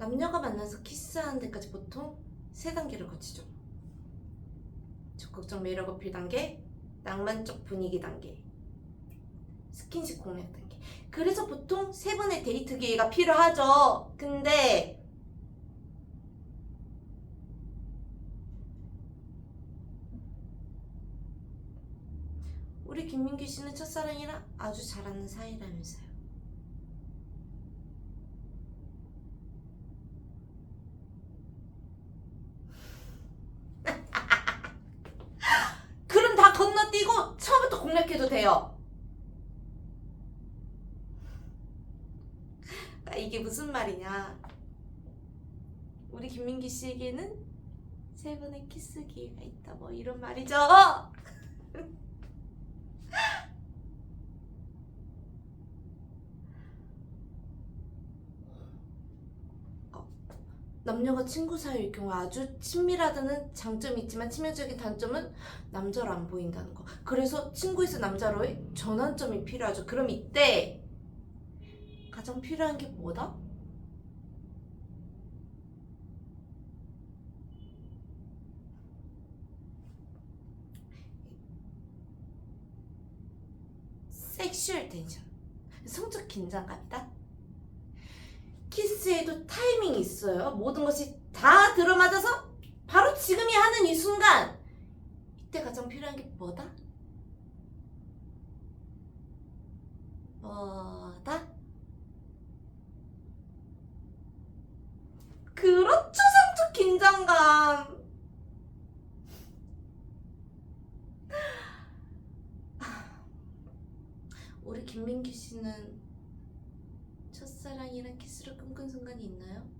남녀가 만나서 키스하는 데까지 보통 세 단계를 거치죠. 적극적 매력 어필 단계, 낭만적 분위기 단계, 스킨십 공략 단계. 그래서 보통 세 번의 데이트 기회가 필요하죠. 근데 우리 김민규 씨는 첫사랑이라 아주 잘 아는 사이라면서요. 돼요. 아, 이게 무슨 말이냐? 우리 김민기 씨에게는 세 번의 키스 기회가 있다. 뭐 이런 말이죠. 남녀가 친구 사이일 경우 아주 친밀하다는 장점이 있지만 치명적인 단점은 남자로 안 보인다는 거. 그래서 친구에서 남자로의 전환점이 필요하죠. 그럼 이때 가장 필요한 게 뭐다? 섹슈얼 텐션. 성적 긴장감이다. 키스에도 타이밍이 있어요. 모든 것이 다 들어맞아서 바로 지금이 하는 이 순간. 이때 가장 필요한 게 뭐다? 뭐다? 그렇죠, 성적 긴장감. 우리 김민기 씨는 첫사랑이랑 키스를 꿈꾼 순간이 있나요?